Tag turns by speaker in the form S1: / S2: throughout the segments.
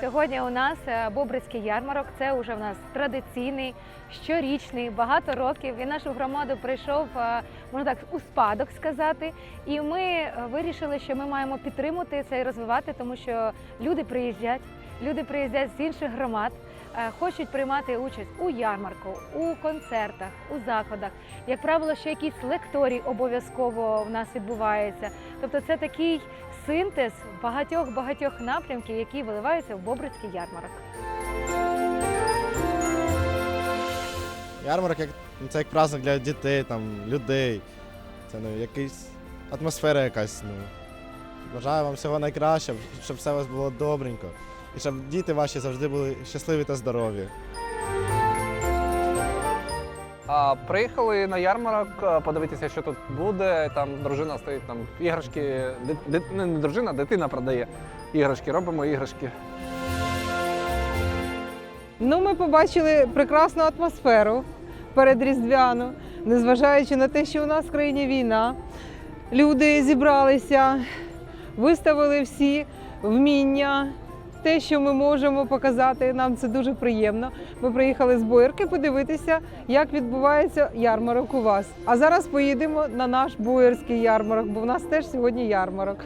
S1: Сьогодні у нас е, Бобрицький ярмарок. Це вже в нас традиційний, щорічний, багато років. І нашу громаду прийшов, е, можна так, у спадок сказати. І ми е, вирішили, що ми маємо підтримати це і розвивати, тому що люди приїздять, люди приїздять з інших громад. Е, Хочуть приймати участь у ярмарку, у концертах, у заходах. Як правило, ще якісь лекторії обов'язково в нас відбуваються. Тобто, це такий синтез багатьох багатьох напрямків, які виливаються в Бобрицький ярмарок.
S2: Ярмарок як, ну, це як праздник для дітей, там, людей. Це ну, якийсь атмосфера якась. Ну. Бажаю вам всього найкращого, щоб все у вас було добренько. І щоб діти ваші завжди були щасливі та здорові.
S3: А, приїхали на ярмарок подивитися, що тут буде. Там дружина стоїть, там іграшки. Ди, ди- не, не дружина, дитина продає іграшки. Робимо іграшки.
S4: Ну, ми побачили прекрасну атмосферу передріздвяну, незважаючи на те, що у нас в країні війна. Люди зібралися, виставили всі вміння, те, що ми можемо показати. Нам це дуже приємно. Ми приїхали з Боярки подивитися, як відбувається ярмарок у вас. А зараз поїдемо на наш боярський ярмарок, бо в нас теж сьогодні ярмарок.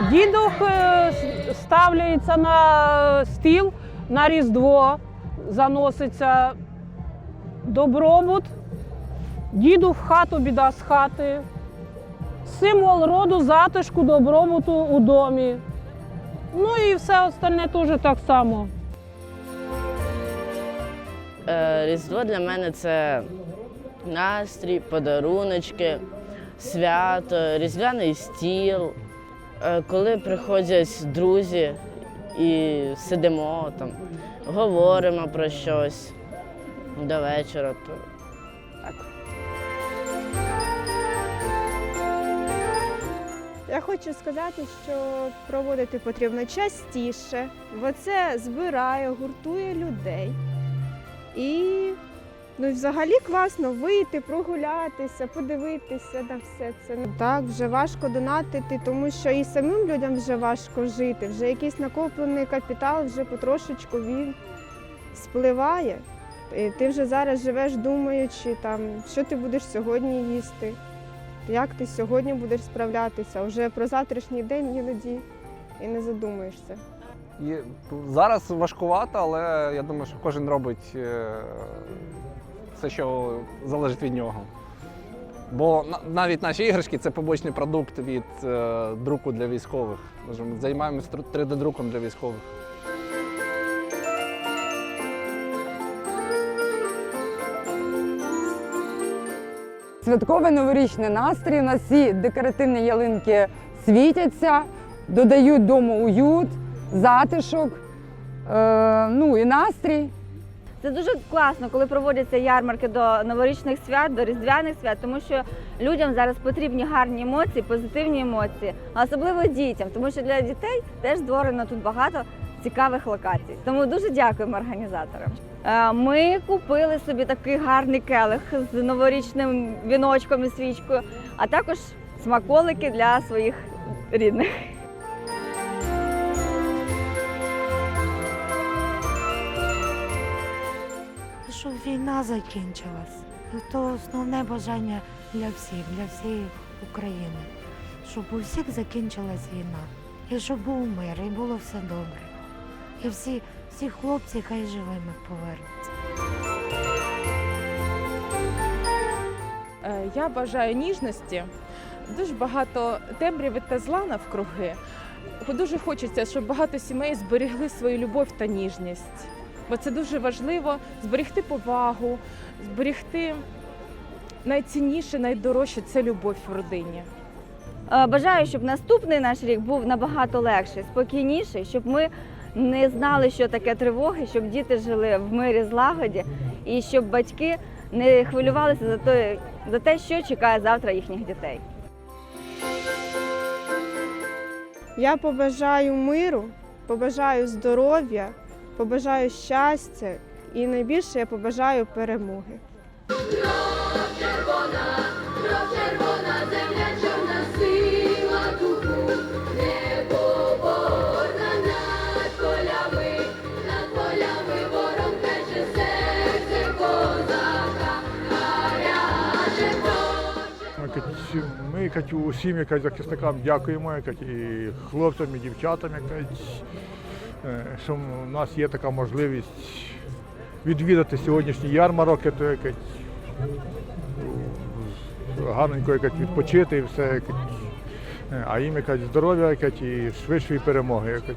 S5: Дідух е, ставляється на стіл на Різдво, заноситься добробут, діду в хату, біда з хати. Символ роду затишку, добробуту у домі. Ну і все остальне теж так само.
S6: Е, Різдво для мене це настрій, подаруночки, свято, різдвяний стіл. Е, Коли приходять друзі і сидимо там, говоримо про щось до вечора, то так.
S7: Я хочу сказати, що проводити потрібно частіше, бо це збирає, гуртує людей. І ну, і взагалі класно вийти, прогулятися, подивитися на все це. Ну, Так, вже важко донатити, тому що і самим людям вже важко жити. Вже якийсь накоплений капітал, вже потрошечку він спливає. І ти вже зараз живеш, думаючи, там, що ти будеш сьогодні їсти як ти сьогодні будеш справлятися. Вже про завтрашній день іноді і не задумуєшся.
S3: І зараз важкувато, але я думаю, що кожен робить е, все, що залежить від нього. Бо навіть наші іграшки це побочний продукт від е, друку для військових. Ми ж займаємося 3D-друком для військових.
S8: святковий новорічний настрій. У нас всі декоративні ялинки світяться, додають дому уют, затишок, е, ну і настрій.
S9: Це дуже класно, коли проводяться ярмарки до новорічних свят, до різдвяних свят, тому що людям зараз потрібні гарні емоції, позитивні емоції, а особливо дітям, тому що для дітей теж створено тут багато цікавих локацій. Тому дуже дякуємо організаторам. Е, Ми купили собі такий гарний келих з новорічним віночком і свічкою, а також смаколики для своїх рідних.
S10: Війна закінчилась. То основне бажання для всіх, для всієї України. Щоб у всіх закінчилась війна. І щоб був мир, і було все добре. І всі, всі хлопці хай живими повернуться.
S11: Е, Я бажаю ніжності, дуже багато темряви та зла навкруги. Дуже хочеться, щоб багато сімей зберегли свою любов та ніжність. Бо це дуже важливо зберегти повагу, зберегти найцінніше, найдорожче це любов в родині.
S9: Е, Бажаю, щоб наступний наш рік був набагато легший, спокійніший, щоб ми не знали, що таке тривоги, щоб діти жили в мирі злагоді і щоб батьки не хвилювалися за те, за те, що чекає завтра їхніх дітей.
S7: Я побажаю миру, побажаю здоров'я, побажаю щастя і найбільше я побажаю перемоги.
S12: Якось Ми якось, усім якось, захисникам дякуємо, якось, і хлопцям, і дівчатам, якось, е, що в нас є така можливість відвідати сьогоднішній ярмарок, то якось, ну, гарненько якось, відпочити і все. Якось, Е, а їм якось здоров'я якось, і швидшої перемоги. Якось.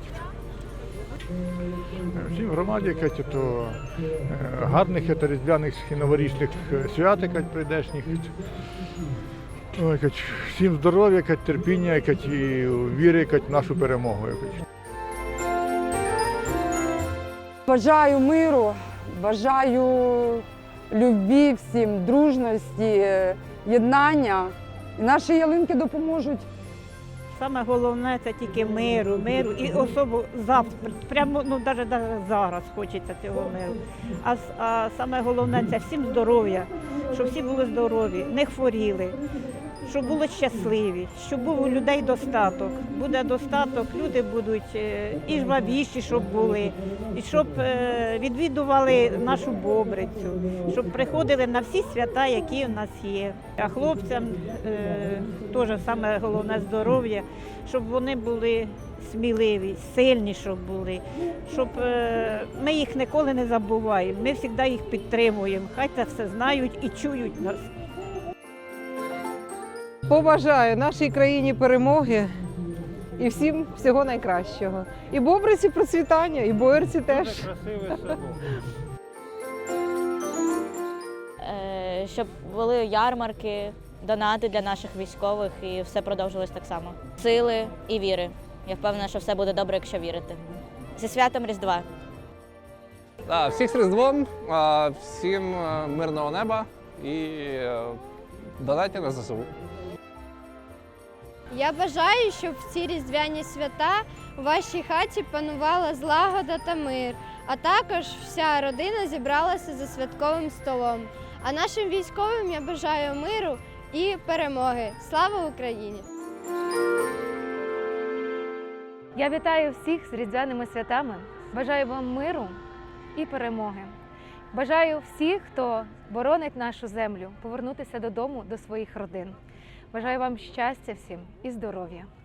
S12: Е, Всім громаді якось, то, е, гарних та різдвяних і новорічних е, свят якось, прийдешніх. Всім здоров'я, терпіння і віри в нашу перемогу.
S8: Бажаю миру, бажаю любві всім, дружності, єднання. І наші ялинки допоможуть.
S5: Саме головне це тільки миру, миру і особо завтра, прямо ну навіть зараз хочеться цього миру. А, а саме головне це всім здоров'я, щоб всі були здорові, не хворіли, щоб були щасливі, щоб був у людей достаток. Буде достаток, люди будуть е, і жвавіші, щоб були, і щоб е, відвідували нашу бобрицю, щоб приходили на всі свята, які в нас є. А хлопцям е, теж саме головне здоров'я, щоб вони були сміливі, сильні, щоб були, щоб ми їх ніколи не забуваємо. Ми завжди їх підтримуємо. Хай це все знають і чують нас.
S4: Побажаю нашій країні перемоги і всім всього найкращого. І бобриці процвітання, і боярці теж.
S9: Е, Щоб були ярмарки, донати для наших військових і все продовжилось так само. Сили і віри. Я впевнена, що все буде добре, якщо вірити. Зі святом Різдва!
S3: Да, всіх з Різдвом, всім е, мирного неба і е, донатів на ЗСУ.
S1: Я бажаю, щоб в ці різдвяні свята у вашій хаті панувала злагода та мир, а також вся родина зібралася за святковим столом. А нашим військовим я бажаю миру і перемоги. Слава Україні! Я вітаю всіх з різдвяними святами. Бажаю вам миру і перемоги. Бажаю всіх, хто боронить нашу землю, повернутися додому до своїх родин. Бажаю вам щастя всім і здоров'я.